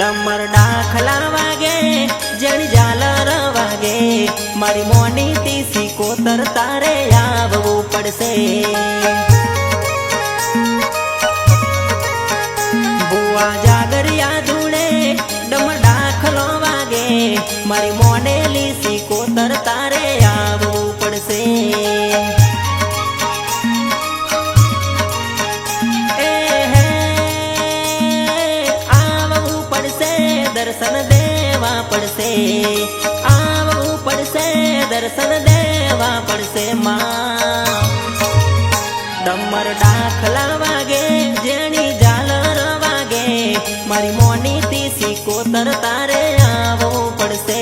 ડમર ડાખલા વાગે જણ ઝાલર વાગે મારી મોની તીસી કોતર તારે આવવું પડશે. બુઆ જાગરિયા ધૂળે ડમર ડાખલો વાગે. મારી મોડેલી લીસી કોતર તારે આવવું પડશે. પડશે આવવું પડશે, દર્શન દેવા પડશે માં. ડમર ડાખલા વાગે જેણી ઝાલર વાગે મારી મોની તીસી કોતર તારે આવવું પડશે.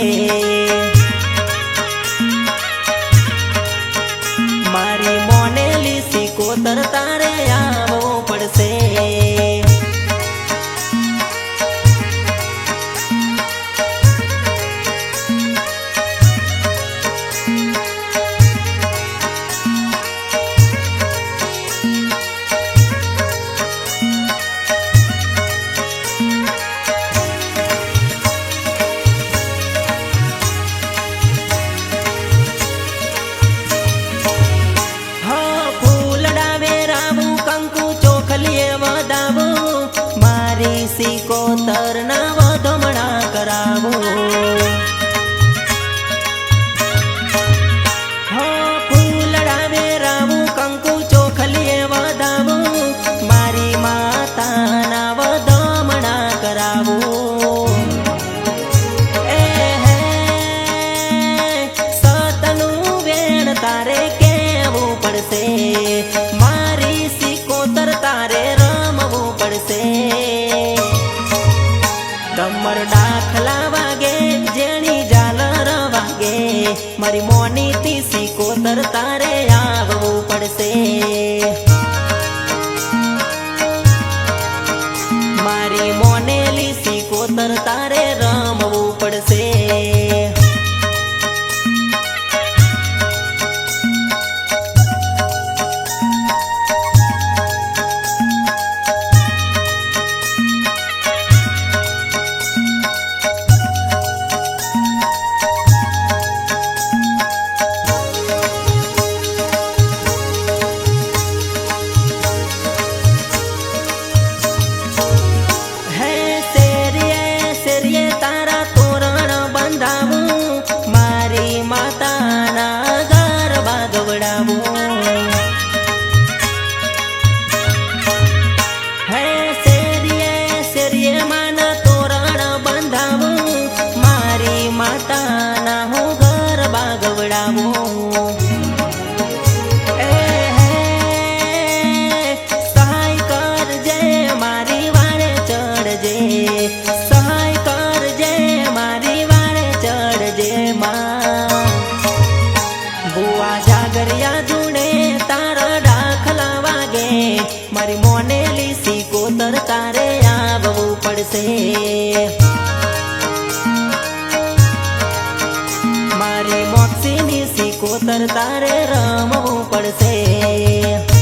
સિકોતર ડમર ડાખલા વાગે જેની જાલર વાગે મારી મોની તીસી કોતર તારે આવવું પડશે. મારી મોને લીસી કોતર તારે સિકોતર તારે રમવું પડશે.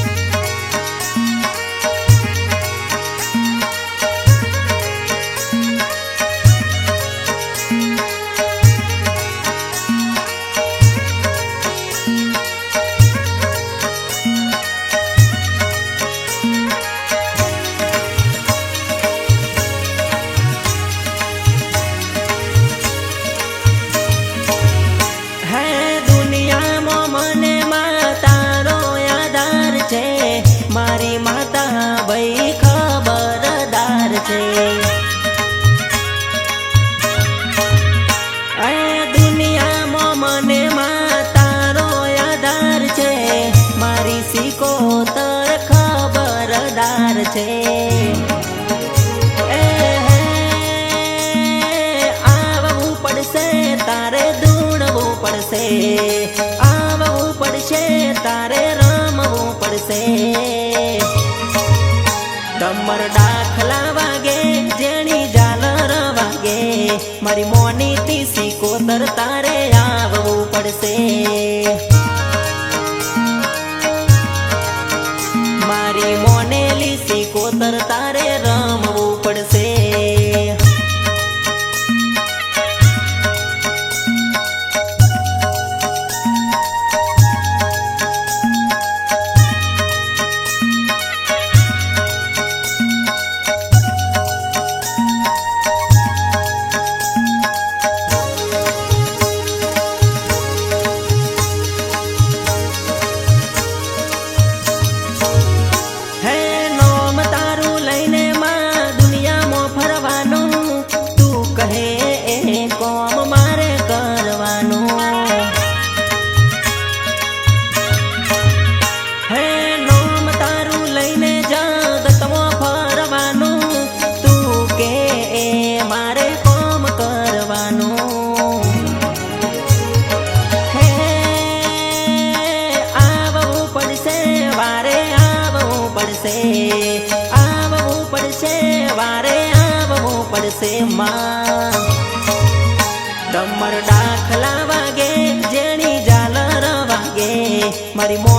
કમર દાખલા વાગે જેણી ઝાલર વાગે મારી મોની તીસી કોતર તારે આવવું પડશે. પડશે. આવવું પડશે, વારે આવવું પડશે માં. દમર દાખલા વાગે, જેની જાલર વાગે મારી મો